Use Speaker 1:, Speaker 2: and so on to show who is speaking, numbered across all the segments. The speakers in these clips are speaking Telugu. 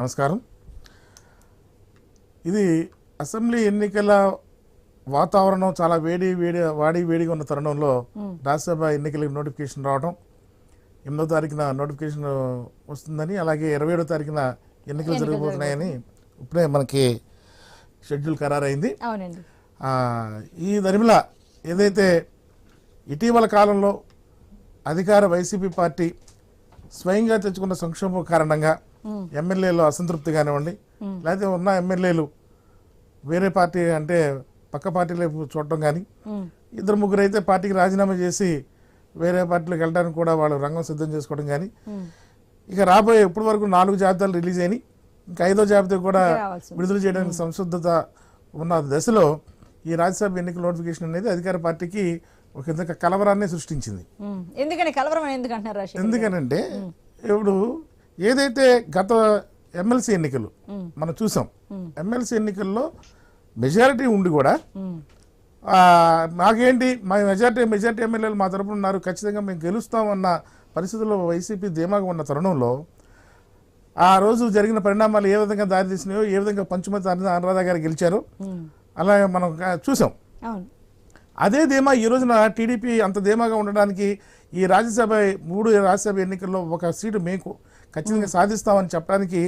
Speaker 1: నమస్కారం. ఇది అసెంబ్లీ ఎన్నికల వాతావరణం చాలా వేడి వేడి వాడి వేడిగా ఉన్న తరుణంలో రాజ్యసభ ఎన్నికలకు నోటిఫికేషన్ రావడం ఎనిమిదో తారీఖున నోటిఫికేషన్ వస్తుందని అలాగే ఇరవై ఏడో తారీఖున ఎన్నికలు జరగబోతున్నాయని ఇప్పుడే మనకి షెడ్యూల్ ఖరారైంది. ఈ దరిమిల ఏదైతే ఇటీవల కాలంలో అధికార వైసీపీ పార్టీ స్వయంగా తెచ్చుకున్న సంక్షోభం కారణంగా ఎమ్మెల్యేలు అసంతృప్తి కానివ్వండి లేకపోతే ఉన్న ఎమ్మెల్యేలు వేరే పార్టీ అంటే పక్క పార్టీలకు చూడటం కానీ ఇద్దరు ముగ్గురు అయితే పార్టీకి రాజీనామా చేసి వేరే పార్టీలకు వెళ్ళడానికి కూడా వాళ్ళు రంగం సిద్ధం చేసుకోవడం కానీ. ఇక రాబోయే ఇప్పటి వరకు నాలుగు జాబితాలు రిలీజ్ అయినాయి ఇంకా ఐదో జాబితా కూడా. విడుదల చేయడానికి సంసిద్ధత ఉన్న దశలో ఈ రాజ్యసభ ఎన్నికల నోటిఫికేషన్ అనేది అధికార పార్టీకి ఒక కలవరాన్ని సృష్టించింది.
Speaker 2: ఎందుకని కలవరం అని ఎందుకు అంటున్నారు రాజశేఖర్ గారు?
Speaker 1: ఎందుకనంటే ఇప్పుడు ఏదైతే గత ఎమ్మెల్సీ ఎన్నికలు. మనం చూసాం ఎమ్మెల్సీ ఎన్నికల్లో మెజారిటీ ఉండి కూడా మాకేంటి మా మెజార్టీ మెజార్టీ ఎమ్మెల్యేలు మా తరపున ఉన్నారు ఖచ్చితంగా మేము గెలుస్తామన్న పరిస్థితుల్లో వైసీపీ ధీమాగా ఉన్న తరుణంలో ఆ రోజు జరిగిన పరిణామాలు ఏ విధంగా దారితీసినాయో ఏ విధంగా పంచుమతి అను- అనురాధ గారు గెలిచారో. అలాగే మనం చూసాం అదే ధీమా ఈ రోజున టీడీపీ అంత ధీమాగా ఉండడానికి ఈ రాజ్యసభ మూడు రాజ్యసభ ఎన్నికల్లో ఒక సీటు మేము ఖచ్చితంగా సాధిస్తామని చెప్పడానికి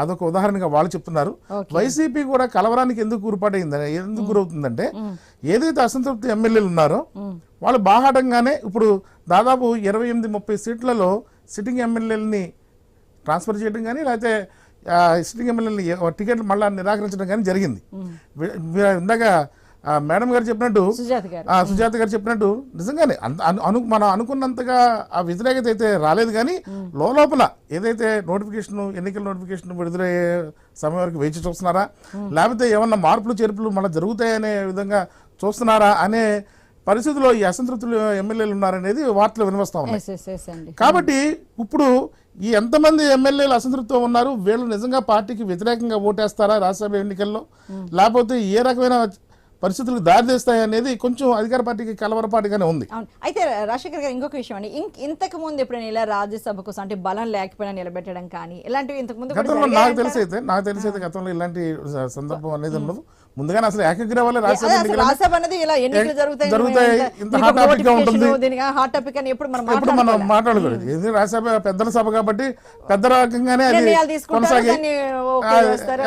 Speaker 1: అదొక ఉదాహరణగా వాళ్ళు చెప్తున్నారు. వైసీపీ కూడా కలవరానికి ఎందుకు గురిపడైందని ఎందుకు గురవుతుందంటే ఏదైతే అసంతృప్తి ఎమ్మెల్యేలు ఉన్నారో వాళ్ళు బాహాటంగానే ఇప్పుడు దాదాపు ఇరవై ఎనిమిది ముప్పై సీట్లలో సిట్టింగ్ ఎమ్మెల్యేలని ట్రాన్స్ఫర్ చేయడం కానీ లేకపోతే సిట్టింగ్ ఎమ్మెల్యేని టికెట్లు మళ్ళీ నిరాకరించడం కానీ జరిగింది. ఇందాక మేడం గారు చెప్పినట్టు
Speaker 2: సుజాత గారు.
Speaker 1: చెప్పినట్టు నిజంగానే అంత- అను అను- మనం అనుకున్నంతగా ఆ వ్యతిరేకత అయితే రాలేదు కానీ లోపల ఏదైతే నోటిఫికేషన్ ఎన్నికల నోటిఫికేషన్ విడుదలయ్యే సమయం వరకు వేచి చూస్తున్నారా? లేకపోతే ఏమన్నా మార్పులు చేర్పులు మళ్ళీ జరుగుతాయనే విధంగా చూస్తున్నారా అనే పరిస్థితిలో ఈ అసంతృప్తులు ఎమ్మెల్యేలు ఉన్నారనేది వార్తలు వినిపిస్తా ఉన్నాయి. కాబట్టి ఇప్పుడు ఈ ఎంతమంది ఎమ్మెల్యేలు అసంతృప్తితో ఉన్నారు వీళ్ళు నిజంగా పార్టీకి వ్యతిరేకంగా ఓటేస్తారా రాజ్యసభ ఎన్నికల్లో? లేకపోతే ఏ రకమైన పరిస్థితులకు దారితీస్తాయి అనేది కొంచెం అధికార పార్టీకి కలవరపాటుగానే ఉంది.
Speaker 2: అయితే రాజశేఖర్ గారు ఇంకొక విషయం అండి. ఇంతకు ముందు ఎప్పుడైనా ఇలా రాజ్యసభ కోసం అంటే బలం లేకపోయినా నిలబెట్టడం కానీ ఇలాంటివి ఇంతకు ముందు
Speaker 1: గతంలో నాకు? తెలిసి అయితే నాకు తెలిసి అయితే గతంలో ఇలాంటి సందర్భం అనేది ఉండదు. ముందుగానే అసలు ఏకగ్రీవాలే
Speaker 2: అదే
Speaker 1: రాజ్యసభ
Speaker 2: అనేది ఇలా ఎన్నికలు జరుగుతాయి.
Speaker 1: ఇంత గా ఉంటుంది.
Speaker 2: హాట్ టాపిక్ అని ఎప్పుడు మనం
Speaker 1: ఇప్పుడు మనం. మాట్లాడకూడదు ఇది రాజ్యసభ పెద్దల సభ కాబట్టి పెద్ద రకంగానే అది కొనసాగి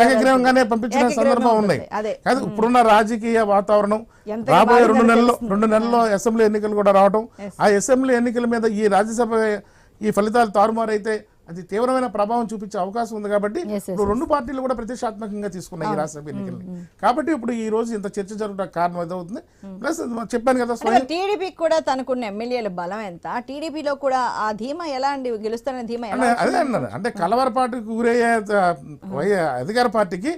Speaker 1: ఏకగ్రీవంగానే పంపించిన సందర్భం ఉన్నాయి. కాదు ఇప్పుడున్న రాజకీయ వాతావరణం. రాబోయే రెండు నెలల్లో. రెండు నెలల్లో అసెంబ్లీ ఎన్నికలు కూడా రావడం ఆ అసెంబ్లీ ఎన్నికల మీద ఈ రాజ్యసభ ఈ ఫలితాలు తారుమారైతే అది తీవ్రమైన ప్రభావం చూపించే అవకాశం ఉంది కాబట్టి ఇప్పుడు రెండు పార్టీలు కూడా ప్రతిష్టాత్మకంగా తీసుకున్నాయి ఈ రాజ్యసభ ఎన్నికల్ని. కాబట్టి ఇప్పుడు ఈ రోజు ఇంత చర్చ జరగడానికి కారణం అదవుతుంది ప్లస్ చెప్పాను కదా
Speaker 2: టీడీపీకి కూడా తనకున్న ఎమ్మెల్యేల బలం ఎంత? టీడీపీలో కూడా ఆ ధీమా ఎలా అండి? గెలుస్తారనే ధీమా
Speaker 1: అదే అన్నారు. అంటే కలవరపాటుకు గురయ్యే ఆ, వై- అధికార పార్టీకి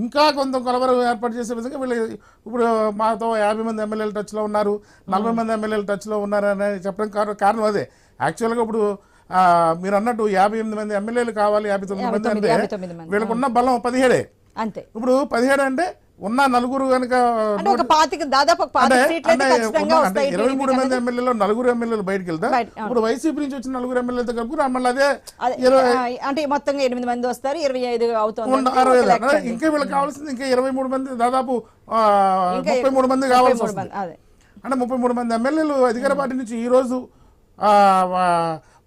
Speaker 1: ఇంకా కొంత కలవరం ఏర్పాటు చేసే విధంగా వీళ్ళు ఇప్పుడు మాతో యాభై మంది ఎమ్మెల్యేలు టచ్లో ఉన్నారు నలభై మంది ఎమ్మెల్యేలు టచ్లో ఉన్నారు అని చెప్పడం కారణం అదే. యాక్చువల్గా ఇప్పుడు మీరు అన్నట్టు యాభై ఎనిమిది మంది ఎమ్మెల్యేలు కావాలి యాభై తొమ్మిది మంది అంటే. వీళ్ళకున్న బలం పదిహేడే
Speaker 2: అంతే
Speaker 1: ఇప్పుడు పదిహేడు అంటే ఉన్న నలుగురు కనుక ఇరవై మూడు మంది. ఎమ్మెల్యేలో నలుగురు ఎమ్మెల్యేలు బయటకు వెళ్తా
Speaker 2: బయట- అవును.
Speaker 1: ఇప్పుడు వైసీపీ నుంచి వచ్చిన నలుగురు ఎమ్మెల్యేలతో కలుపు మళ్ళీ అదే
Speaker 2: అంటే మొత్తంగా ఎనిమిది మంది వస్తారు ఇరవై ఐదు అవుతుంది
Speaker 1: అరవై. ఇంకా వీళ్ళకి కావాల్సింది ఇంకా ఇరవై మూడు మంది దాదాపు ముప్పై మూడు మంది కావాల్సి వస్తుంది అంటే ముప్పై మూడు మంది ఎమ్మెల్యేలు అధికార పార్టీ నుంచి ఈ రోజు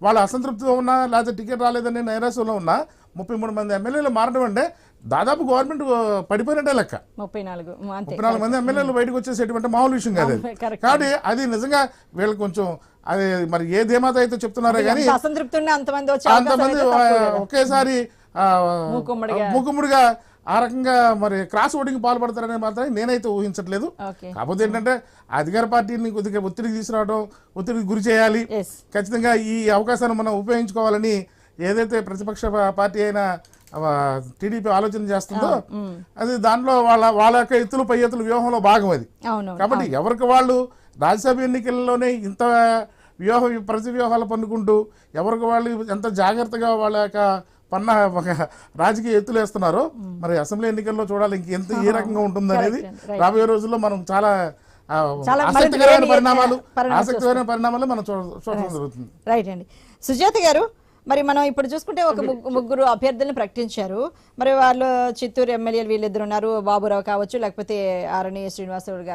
Speaker 1: వాళ్ళ అసంతృప్తితో ఉన్నా లేకపోతే టికెట్ రాలేదని నైరాశ్యంలో ఉన్నా ముప్పై మూడు మంది ఎమ్మెల్యేలు మారడం అంటే దాదాపు గవర్నమెంట్ పడిపోయినట్టే లెక్క
Speaker 2: ముప్పై నాలుగు
Speaker 1: ముప్పై మంది ఎమ్మెల్యేలు బయటకు వచ్చేసేటువంటి మామూలు విషయం కాదు. కాబట్టి అది నిజంగా వీళ్ళు కొంచెం అది మరి ఏ ధీమాత అయితే చెప్తున్నారో కానీ
Speaker 2: అసంతృప్తి అంతమంది.
Speaker 1: ఒకేసారి
Speaker 2: మూకుమ్మడిగా.
Speaker 1: ఆ రకంగా మరి క్రాస్ ఓటింగ్ పాల్పడతారనే మాత్రం నేనైతే ఊహించట్లేదు. కాకపోతే ఏంటంటే అధికార పార్టీని కొద్దిగా ఒత్తిడికి తీసుకురావడం ఒత్తిడికి గురి చేయాలి. ఖచ్చితంగా ఈ అవకాశాన్ని మనం ఉపయోగించుకోవాలని ఏదైతే ప్రతిపక్ష పార్టీ అయిన టీడీపీ ఆలోచన చేస్తుందో అది దాంట్లో వాళ్ళ వాళ్ళ యొక్క ఎత్తులు పై ఎత్తుల వ్యూహంలో భాగం అది. కాబట్టి ఎవరికి వాళ్ళు రాజ్యసభ ఎన్నికల్లోనే ఇంత వ్యూహ ప్రతి వ్యూహాలు పన్నుకుంటూ ఎవరికి వాళ్ళు ఎంత జాగ్రత్తగా వాళ్ళ యొక్క పన్న ఒక రాజకీయ ఎత్తులు వేస్తున్నారో. మరి అసెంబ్లీ ఎన్నికల్లో చూడాలి ఇంక ఎంత ఏ రకంగా ఉంటుంది అనేది. రాబోయే రోజుల్లో మనం చాలా ఆసక్తికరమైన
Speaker 2: పరిణామాలు
Speaker 1: ఆసక్తికరమైన పరిణామాలు మనం చూడ- చూడడం జరుగుతుంది.
Speaker 2: రైట్ అండి. సుజాత గారు మరి మనం ఇప్పుడు చూసుకుంటే ఒక ముగ్గు- ముగ్గురు అభ్యర్థులను ప్రకటించారు. మరి వాళ్ళు చిత్తూరు ఎమ్మెల్యేలు వీళ్ళిద్దరు ఉన్నారు. బాబురావు కావచ్చు లేకపోతే ఆరణి శ్రీనివాసరావు గారు.